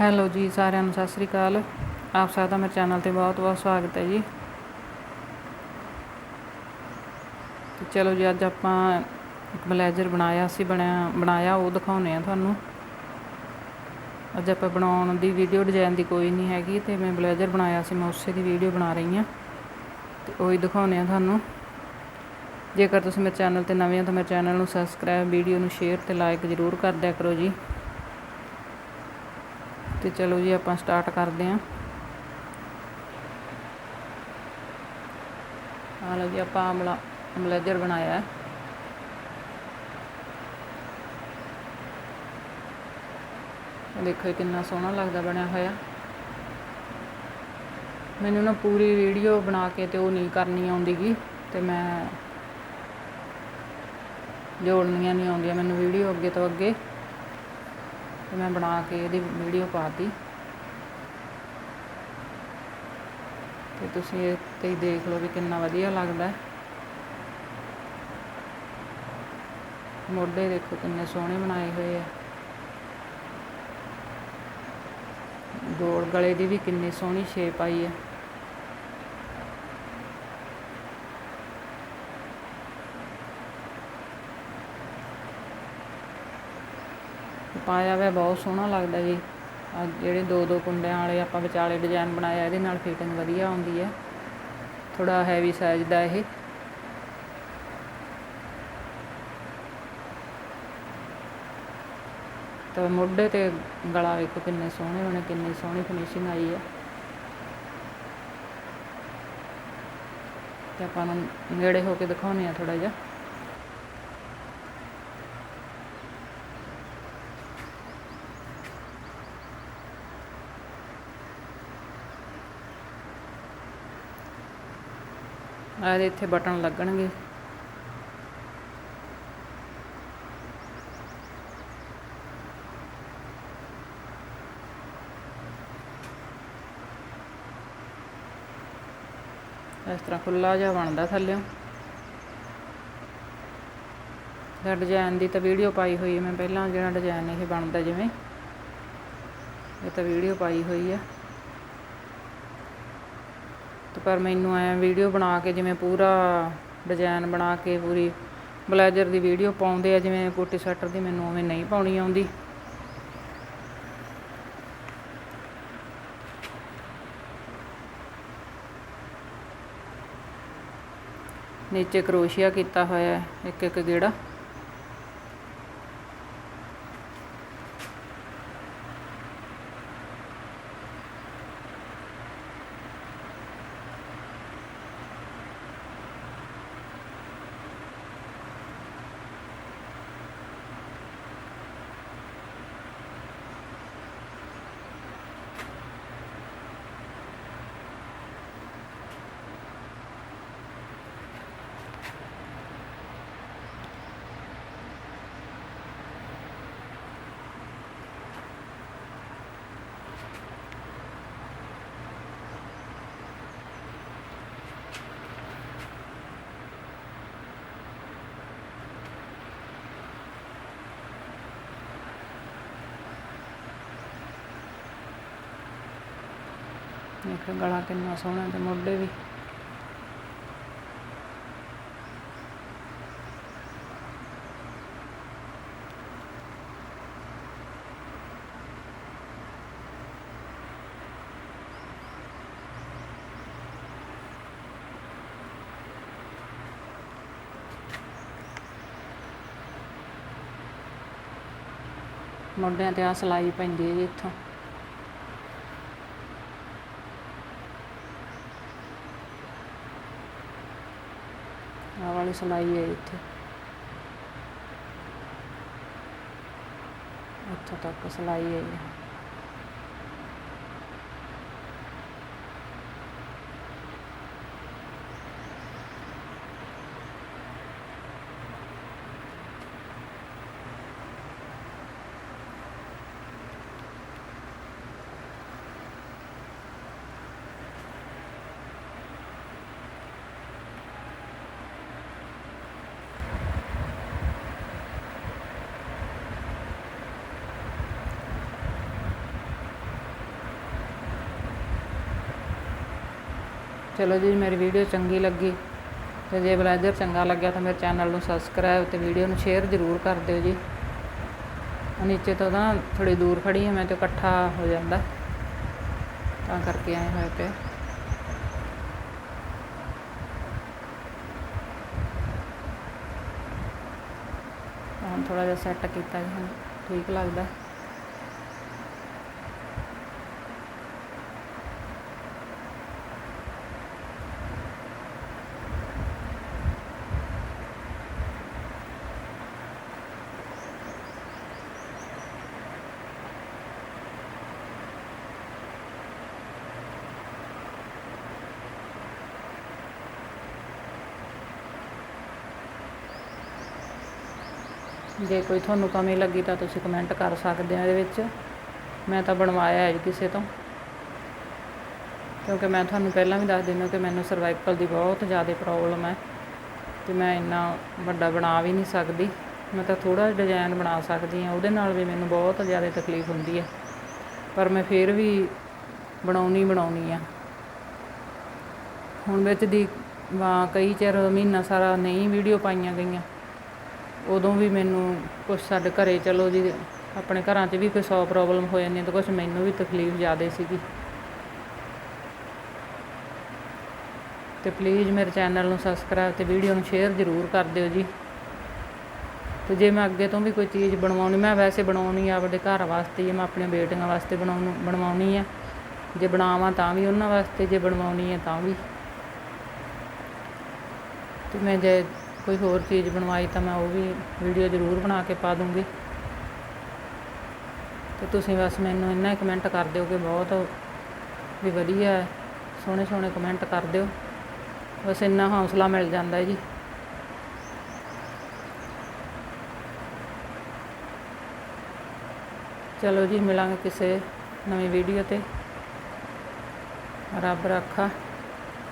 Hello ਜੀ, ਸਾਰਿਆਂ ਨੂੰ ਸਤਿ ਸ੍ਰੀ ਅਕਾਲ। ਆਪ ਸਭ ਦਾ ਮੇਰੇ ਚੈਨਲ ਤੇ ਬਹੁਤ ਬਹੁਤ ਸਵਾਗਤ ਹੈ ਜੀ। ਤੇ ਚਲੋ ਜੀ, ਅੱਜ ਆਪਾਂ ਇੱਕ ਬਲੇਜ਼ਰ ਬਣਾਇਆ ਸੀ ਬਣਿਆ, ਬਣਾਇਆ, ਉਹ ਦਿਖਾਉਨੇ ਆ ਤੁਹਾਨੂੰ। ਅੱਜ ਆਪਾਂ ਬਣਾਉਣ ਦੀ ਵੀਡੀਓ ਡਿਜ਼ਾਈਨ ਦੀ ਕੋਈ ਨਹੀਂ ਹੈਗੀ, ਤੇ ਮੈਂ ਬਲੇਜ਼ਰ ਬਣਾਇਆ ਸੀ, ਮੈਂ ਉਸੇ ਦੀ ਵੀਡੀਓ ਬਣਾ ਰਹੀ ਹਾਂ। ਤੇ ਉਹੀ ਦਿਖਾਉਨੇ ਆ ਤੁਹਾਨੂੰ। ਜੇਕਰ ਤੁਸੀਂ ਮੇਰੇ ਚੈਨਲ ਤੇ ਨਵੇਂ ਹੋ, ਤਾਂ ਮੇਰੇ ਚੈਨਲ ਨੂੰ ਸਬਸਕ੍ਰਾਈਬ ਵੀਡੀਓ ਨੂੰ ਸ਼ੇਅਰ ਤੇ ਲਾਈਕ ਜ਼ਰੂਰ ਕਰ ਦਿਆ ਕਰੋ ਜੀ। ਤੇ ਚਲੋ ਜੀ ਆਪਾਂ ਸਟਾਰਟ ਕਰਦੇ ਆਂ ਆ ਲਓ ਜੀ ਆਪਾਂ ਆਮਲਾ ਬਲੇਜ਼ਰ ਬਣਾਇਆ ਹੈ। ਦੇਖੋ ਕਿੰਨਾ ਸੋਹਣਾ ਲੱਗਦਾ ਬਣਿਆ ਹੋਇਆ। ਮੈਨੂੰ ਨਾ ਪੂਰੀ ਵੀਡੀਓ ਬਣਾ ਕੇ ਤੇ ਉਹ ਨਹੀਂ ਕਰਨੀ ਆਉਂਦੀਗੀ ਤੇ ਮੈਂ ਜੋੜਨੀਆਂ ਨਹੀਂ ਆਉਂਦੀਆਂ ਮੈਨੂੰ ਵੀਡੀਓ ਅੱਗੇ ਤੋਂ ਅੱਗੇ। ਤੇ ਮੈਂ ਬਣਾ ਕੇ ਇਹਦੀ ਵੀਡੀਓ ਪਾਤੀ। ਤੇ ਤੁਸੀਂ ਇਹ ਤੇ ਦੇਖ ਲਓ ਵੀ ਕਿੰਨਾ ਵਧੀਆ ਲੱਗਦਾ ਮੋਢੇ ਦੇਖੋ ਕਿੰਨੇ ਸੋਹਣੇ ਬਣਾਏ ਹੋਏ ਆ। ਗੋਲ ਗਲੇ ਦੀ ਵੀ ਕਿੰਨੀ ਸੋਹਣੀ ਸ਼ੇਪ ਆਈ ਹੈ। ਪਾਇਆ ਹੋਇਆ ਬਹੁਤ ਸੋਹਣਾ ਲੱਗਦਾ ਜੀ। ਆ ਜਿਹੜੇ ਦੋ ਦੋ ਕੁੰਡਿਆਂ ਵਾਲੇ ਆਪਾਂ ਵਿਚਾਲੇ ਡਿਜ਼ਾਈਨ ਬਣਾਇਆ, ਇਹਦੇ ਨਾਲ ਫਿਟਿੰਗ ਵਧੀਆ ਆਉਂਦੀ ਹੈ। ਥੋੜਾ ਹੈਵੀ ਸਾਈਜ਼ ਦਾ ਇਹ। ਤਾਂ ਮੋਢੇ ਤੇ ਗਲਾ ਵੇਖੋ ਕਿੰਨੇ ਸੋਹਣੇ ਹੋਣੇ, ਕਿੰਨੀ ਸੋਹਣੀ ਫਿਨਿਸ਼ਿੰਗ ਆਈ ਹੈ। ਤੇ ਆਪਾਂ ਨੂੰ ਨੇੜੇ ਹੋ ਕੇ ਦਿਖਾਉਣੇ ਆ ਥੋੜਾ ਜਿਹਾ। ਆ ਇਹਦੇ ਇੱਥੇ ਬਟਨ ਲੱਗਣਗੇ। ਇਸ ਤਰ੍ਹਾਂ ਖੁੱਲਾ ਜਿਹਾ ਬਣਦਾ ਥੱਲਿਓਂ ਦਾ ਡਿਜ਼ਾਈਨ ਦੀ ਤਾਂ ਵੀਡੀਓ ਪਾਈ ਹੋਈ ਮੈਂ ਪਹਿਲਾਂ, ਜਿਹੜਾ ਡਿਜ਼ਾਈਨ ਇਹ ਬਣਦਾ ਜਿਵੇਂ, ਇਹ ਤਾਂ ਵੀਡੀਓ ਪਾਈ ਹੋਈ ਆ। ਤੇ ਪਰ ਮੈਨੂੰ ਐ ਵੀਡੀਓ ਬਣਾ ਕੇ ਜਿਵੇਂ ਪੂਰਾ ਡਿਜ਼ਾਈਨ ਬਣਾ ਕੇ ਪੂਰੀ ਬਲੇਜ਼ਰ ਦੀ ਵੀਡੀਓ ਪਾਉਂਦੇ ਆ, ਜਿਵੇਂ ਕੋਟੀ ਸਵੈਟਰ ਦੀ, ਮੈਨੂੰ ਉਵੇਂ ਨਹੀਂ ਪਾਉਣੀ ਆਉਂਦੀ। ਨੀਚੇ ਕਰੋਸ਼ੀਆ ਕੀਤਾ ਹੋਇਆ ਇੱਕ ਇੱਕ ਗੇੜਾ। ਇੱਕ ਗਲਾ ਕਿੰਨਾ ਸੋਹਣਾ ਤੇ ਮੋਢੇ ਵੀ। ਮੋਢਿਆਂ ਤੇ ਆ ਸਲਾਈ ਪੈਂਦੀ ਹੈ ਜੀ ਇੱਥੋਂ। ਆਹ ਵਾਲੀ ਸਲਾਈ ਹੈ ਇੱਥੇ। ਇੱਥੋਂ ਤੱਕ ਸਲਾਈ ਹੈ ਚਲੋ ਜੀ, ਮੇਰੀ ਵੀਡੀਓ ਚੰਗੀ ਲੱਗੀ ਤੇ ਜੇ ਬਲੇਜ਼ਰ ਚੰਗਾ ਲੱਗਿਆ ਤਾਂ ਮੇਰੇ ਚੈਨਲ ਨੂੰ ਸਬਸਕ੍ਰਾਈਬ ਤੇ ਵੀਡੀਓ ਨੂੰ ਸ਼ੇਅਰ ਜ਼ਰੂਰ ਕਰ ਦਿਓ ਜੀ। ਨੀਚੇ ਤੋਂ ਨਾ ਥੋੜੀ ਦੂਰ ਖੜੀ ਹਾਂ ਮੈਂ ਤੇ ਇਕੱਠਾ ਹੋ ਜਾਂਦਾ। ਤਾਂ ਕਰਕੇ ਆਏ ਹੋਏ ਪਏ। ਹੁਣ ਥੋੜਾ ਜਿਹਾ ਸੈੱਟ ਕੀਤਾ ਜੀ, ਹੁਣ ਠੀਕ ਲੱਗਦਾ। ਜੇ ਕੋਈ ਤੁਹਾਨੂੰ ਕਮੀ ਲੱਗੀ ਤਾਂ ਤੁਸੀਂ ਕਮੈਂਟ ਕਰ ਸਕਦੇ ਹੋ ਇਹਦੇ ਵਿੱਚ। ਮੈਂ ਤਾਂ ਬਣਵਾਇਆ ਹੈ ਜੀ ਕਿਸੇ ਤੋਂ। ਕਿਉਂਕਿ ਮੈਂ ਤੁਹਾਨੂੰ ਪਹਿਲਾਂ ਵੀ ਦੱਸ ਦਿੰਦਾ ਕਿ ਮੈਨੂੰ ਸਰਵਾਈਕਲ ਦੀ ਬਹੁਤ ਜ਼ਿਆਦਾ ਪ੍ਰੋਬਲਮ ਹੈ ਤੇ ਮੈਂ ਇੰਨਾ ਵੱਡਾ ਬਣਾ ਵੀ ਨਹੀਂ ਸਕਦੀ। ਮੈਂ ਤਾਂ ਥੋੜਾ ਡਿਜ਼ਾਈਨ ਬਣਾ ਸਕਦੀ ਹਾਂ, ਉਹਦੇ ਨਾਲ ਵੀ ਮੈਨੂੰ ਬਹੁਤ ਜ਼ਿਆਦਾ ਤਕਲੀਫ ਹੁੰਦੀ ਹੈ। ਪਰ ਮੈਂ ਫਿਰ ਵੀ ਬਣਾਉਣੀ ਬਣਾਉਣੀ ਆ। ਹੁਣ ਵਿੱਚ ਦੀ ਵਾ ਕਈ ਚਿਰ ਮਹੀਨਾ ਸਾਰਾ ਨਹੀਂ ਵੀਡੀਓ ਪਾਈਆਂ ਗਈਆਂ। ਉਦੋਂ ਵੀ ਮੈਨੂੰ ਕੁਛ ਸਾਡੇ ਘਰੇ ਚਲੋ ਜੀ, ਆਪਣੇ ਘਰਾਂ 'ਚ ਵੀ ਕੋਈ ਸੌ ਪ੍ਰੋਬਲਮ ਹੋ ਜਾਂਦੀ ਤਾਂ ਕੁਛ ਮੈਨੂੰ ਵੀ ਤਕਲੀਫ ਜ਼ਿਆਦਾ ਸੀਗੀ। ਤੇ ਪਲੀਜ਼ ਮੇਰੇ ਚੈਨਲ ਨੂੰ ਸਬਸਕ੍ਰਾਈਬ ਤੇ ਵੀਡੀਓ ਨੂੰ ਸ਼ੇਅਰ ਜ਼ਰੂਰ ਕਰ ਦਿਓ ਜੀ। ਤੇ ਜੇ ਮੈਂ ਅੱਗੇ ਤੋਂ ਵੀ ਕੋਈ ਚੀਜ਼ ਬਣਵਾਉਣੀ, ਮੈਂ ਵੈਸੇ ਬਣਾਉਣੀ ਆ, ਆਪਣੇ ਘਰ ਵਾਸਤੇ ਜਾਂ ਮੈਂ ਆਪਣੀਆਂ ਬੇਟੀਆਂ ਵਾਸਤੇ ਬਣਾਉਣ, ਬਣਵਾਉਣੀ ਆ। ਜੇ ਬਣਾਵਾਂ ਤਾਂ ਵੀ ਉਹਨਾਂ ਵਾਸਤੇ, ਜੇ ਬਣਵਾਉਣੀ ਹੈ ਤਾਂ ਵੀ। ਤੇ ਮੈਂ ਜੇ ਕੋਈ ਹੋਰ ਚੀਜ਼ ਬਣਵਾਈ ਤਾਂ ਮੈਂ ਉਹ ਵੀ ਵੀਡੀਓ ਜ਼ਰੂਰ ਬਣਾ ਕੇ ਪਾ ਦੂੰਗੀ। ਤੇ ਤੁਸੀਂ ਬਸ ਮੈਨੂੰ ਇੰਨਾ ਹੀ ਕਮੈਂਟ ਕਰ ਦਿਓ ਕਿ ਬਹੁਤ ਵੀ ਵਧੀਆ ਹੈ। ਸੋਹਣੇ ਸੋਹਣੇ ਕਮੈਂਟ ਕਰ ਦਿਓ। ਬਸ ਇੰਨਾ ਹੌਸਲਾ ਮਿਲ ਜਾਂਦਾ ਹੈ ਜੀ। ਚਲੋ ਜੀ ਮਿਲਾਂਗੇ ਕਿਸੇ ਨਵੀਂ ਵੀਡੀਓ ਤੇ। ਰੱਬ ਰੱਖਾ।